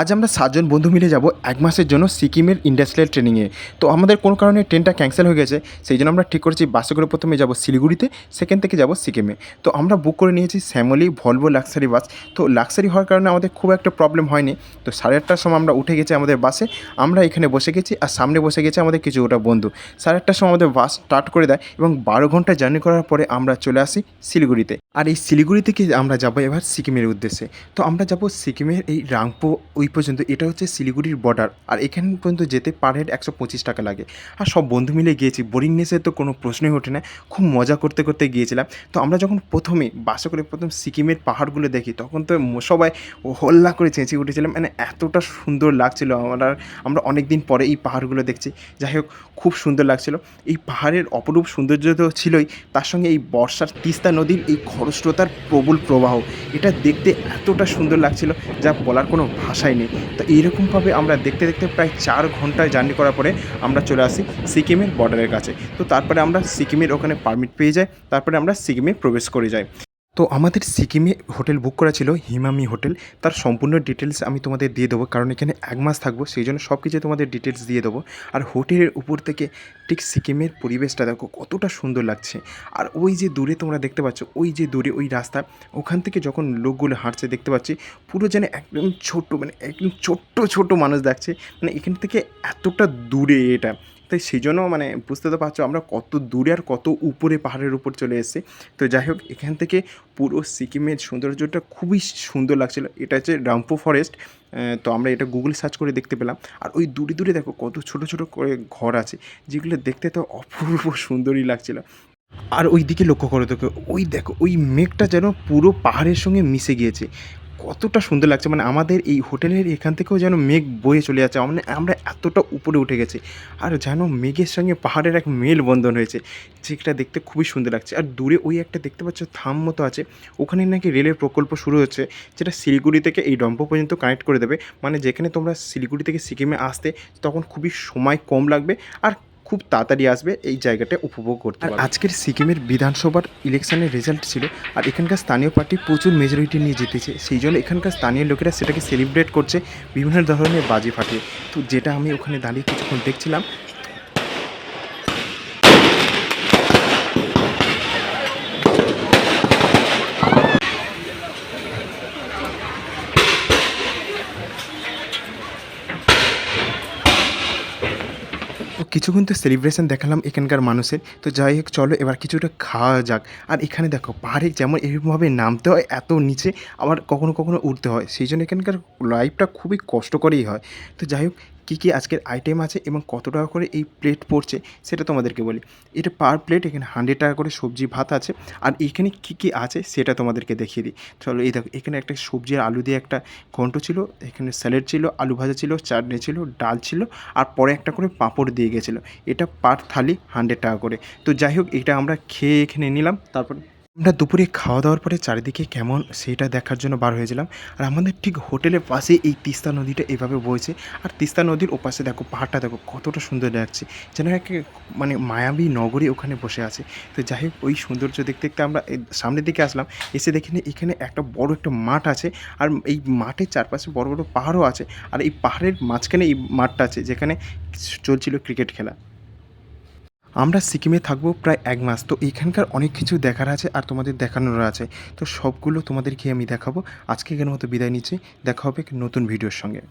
আজ আমরা সাতজন বন্ধু মিলে যাব এক মাসের জন্য সিকিমের ইন্ডাস্ট্রিয়াল ট্রেনিংয়ে। তো আমাদের কোনো কারণে ট্রেনটা ক্যান্সেল হয়ে গেছে, সেই জন্য আমরা ঠিক করেছি বাসে করে প্রথমে যাব শিলিগুড়িতে সেকেন্ড থেকে যাব সিকিমে। তো আমরা বুক করে নিয়েছি শ্যামলি ভলভো লাক্সারি বাস তো লাক্সারি হওয়ার কারণে আমাদের খুব একটা প্রবলেম হয়নি। তো সাড়ে আটটার সময় আমরা উঠে গেছি আমাদের বাসে, আমরা এখানে বসে গেছি আর সামনে বসে গেছে আমাদের কিছু ওটা বন্ধু। সাড়ে আটটার সময় আমাদের বাস স্টার্ট করে দেয় এবং বারো ঘণ্টা জার্নি করার পরে আমরা চলে আসি শিলিগুড়িতে। আর এই শিলিগুড়ি থেকে আমরা যাব এবার? সিকিমের উদ্দেশ্যে। তো আমরা যাব সিকিমের এই রাংপো ওই পর্যন্ত এটা হচ্ছে শিলিগুড়ির বর্ডার আর এখান পর্যন্ত যেতে পার হেড একশো পঁচিশ টাকা লাগে। আর সব বন্ধু মিলে গিয়েছি বোরিংনেসের তো কোনো প্রশ্নই ওঠে না, খুব মজা করতে করতে গিয়েছিলাম। তো আমরা যখন প্রথমে বাসে করে প্রথম সিকিমের পাহাড়গুলো দেখি, তখন তো সবাই হল্লা করে চেঁচিয়ে উঠেছিলাম মানে এতটা সুন্দর লাগছিল আমরা আমরা অনেক দিন পরে এই পাহাড়গুলো দেখছি। যাই হোক, খুব সুন্দর লাগছিল। এই পাহাড়ের অপরূপ সৌন্দর্য তো ছিলই, তার সঙ্গে এই বর্ষার তিস্তা নদীর এই খরস্রোতার প্রবল প্রবাহ, এটা দেখতে এতটা সুন্দর লাগছিল, যা বলার কোনো ভাষাই নেই তো এইরকমভাবে আমরা দেখতে দেখতে প্রায় চার ঘন্টায় জার্নি করার পরে আমরা চলে আসি সিকিমের বর্ডারের কাছে। তো তারপরে আমরা সিকিমের ওখানে পারমিট পেয়ে যাই, তারপরে আমরা সিকিমে প্রবেশ করে যাই। তো আমাদের সিকিমে হোটেল বুক করা ছিল হিমামি হোটেল। তার সম্পূর্ণ ডিটেলস আমি তোমাদের দিয়ে দেবো, কারণ এখানে এক মাস থাকব, সেই জন্য সব কিছু তোমাদের ডিটেলস দিয়ে দেবো। আর হোটেলের উপর থেকে ঠিক সিকিমের পরিবেশটা দেখো কতটা সুন্দর লাগছে। আর ওই যে দূরে তোমরা দেখতে পাচ্ছ, ওই যে দূরে ওই রাস্তা, ওখান থেকে যখন লোকগুলো হাঁটছে দেখতে পাচ্ছি, পুরো যেন একদম ছোট্ট মানে একদম ছোট্ট ছোট মানুষ দেখছে। মানে এখান থেকে এতটা দূরে এটা। তাই সেই জন্য মানে বুঝতে তো পারছ আমরা কত দূরে আর কত উপরে পাহাড়ের উপর চলে এসেছি। তো যাই হোক, এখান থেকে পুরো সিকিমের সৌন্দর্যটা খুবই সুন্দর লাগছিল। এটা হচ্ছে রামপো ফরেস্ট তো আমরা এটা গুগল সার্চ করে দেখতে পেলাম। আর ওই দূরে দূরে দেখো কত ছোট ছোট করে ঘর আছে, যেগুলো দেখতে তো অপূর্ব সুন্দরই লাগছিল। আর ওই দিকে লক্ষ্য করো দেখো ওই দেখো, ওই মেঘটা যেন পুরো পাহাড়ের সঙ্গে মিশে গিয়েছে। কতটা সুন্দর লাগছে। মানে আমাদের এই হোটেলের এখান থেকেও যেন মেঘ বয়ে চলে যাচ্ছে। মানে আমরা এতটা উপরে উঠে গেছি। আর যেন মেঘের সঙ্গে পাহাড়ের এক মেল বন্ধন হয়েছে। যেটা দেখতে খুবই সুন্দর লাগছে। আর দূরে ওই একটা দেখতে পাচ্ছ, থাম মতো আছে। ওখানে নাকি রেলের প্রকল্প শুরু হচ্ছে, যেটা শিলিগুড়ি থেকে এই ডম্প পর্যন্ত কানেক্ট করে দেবে। মানে যেখানে তোমরা শিলিগুড়ি থেকে সিকিমে আসতে, তখন খুবই সময় কম লাগবে। আর খুব তাড়াতাড়ি আসবে এই জায়গাটা উপভোগ করতে আর আজকের সিকিমের বিধানসভার ইলেকশনের রেজাল্ট ছিল আর এখানকার স্থানীয় পার্টি প্রচুর মেজরিটি নিয়ে জিতেছে। সেই জন্য এখানকার স্থানীয় লোকেরা সেটাকে সেলিব্রেট করছে বিভিন্ন ধরনের বাজি ফাটিয়ে। তো যেটা আমি ওখানে দাঁড়িয়ে কিছুক্ষণ দেখছিলাম তো কিছুক্ষণ তো সেলিব্রেশন দেখালাম এখানকার মানুষের। তো যাই হোক, চলো এবার কিছুটা খাওয়া যাক। আর এখানে দেখো, পাহাড়ে যেমন এরকমভাবে নামতে হয়, এত নিচে আবার কখনো কখনো উঠতে হয়। সেই জন্য এখানকার লাইফটা খুবই কষ্টকরই হয়। তো যাই হোক কী কী আজকের আইটেম আছে এবং কত টাকা করে এই প্লেট পড়ছে সেটা তোমাদেরকে বলি। এটা পার প্লেট এখানে হান্ড্রেড টাকা করে সবজি, ভাত আছে। আর এখানে কী কী আছে সেটা তোমাদেরকে দেখিয়ে দিই। চলো এই দেখো, এখানে একটা সবজি আর আলু দিয়ে একটা ঘন্ট ছিল, এখানে স্যালাড ছিল, আলু ভাজা ছিল, চাটনি ছিল, ডাল ছিল, আর পরে একটা করে পাঁপড় দিয়ে গেছিল। এটা পার থালি হান্ড্রেড টাকা করে। তো যাই হোক, এটা আমরা খেয়ে এখানে নিলাম, তারপর আমরা দুপুরে খাওয়া দাওয়ার পরে চারিদিকে কেমন সেটা দেখার জন্য বার হয়েছিলাম। আর আমাদের ঠিক হোটেলের পাশে এই তিস্তা নদীটা এভাবে বইছে। আর তিস্তা নদীর ওপাশে দেখো পাহাড়টা দেখো কতটা সুন্দর লাগছে। যেন এক মানে মায়াবী নগরী ওখানে বসে আছে। তো যাই হোক, ওই সৌন্দর্য দেখতে দেখতে আমরা সামনের দিকে আসলাম। এসে দেখি এখানে একটা বড় একটা মাঠ আছে। আর এই মাঠের চারপাশে বড় বড় পাহাড়ও আছে। আর এই পাহাড়ের মাঝখানে এই মাঠটা আছে, যেখানে চলছিল ক্রিকেট খেলা। আমরা সিকিমে থাকব প্রায় এক মাস। তো এখানকার অনেক কিছু দেখার আছে আর তোমাদের দেখানোর আছে। তো সবগুলো তোমাদেরকে আমি দেখাবো। আজকে কেন মতো বিদায় নিচ্ছি। দেখা হবে নতুন ভিডিওর সঙ্গে।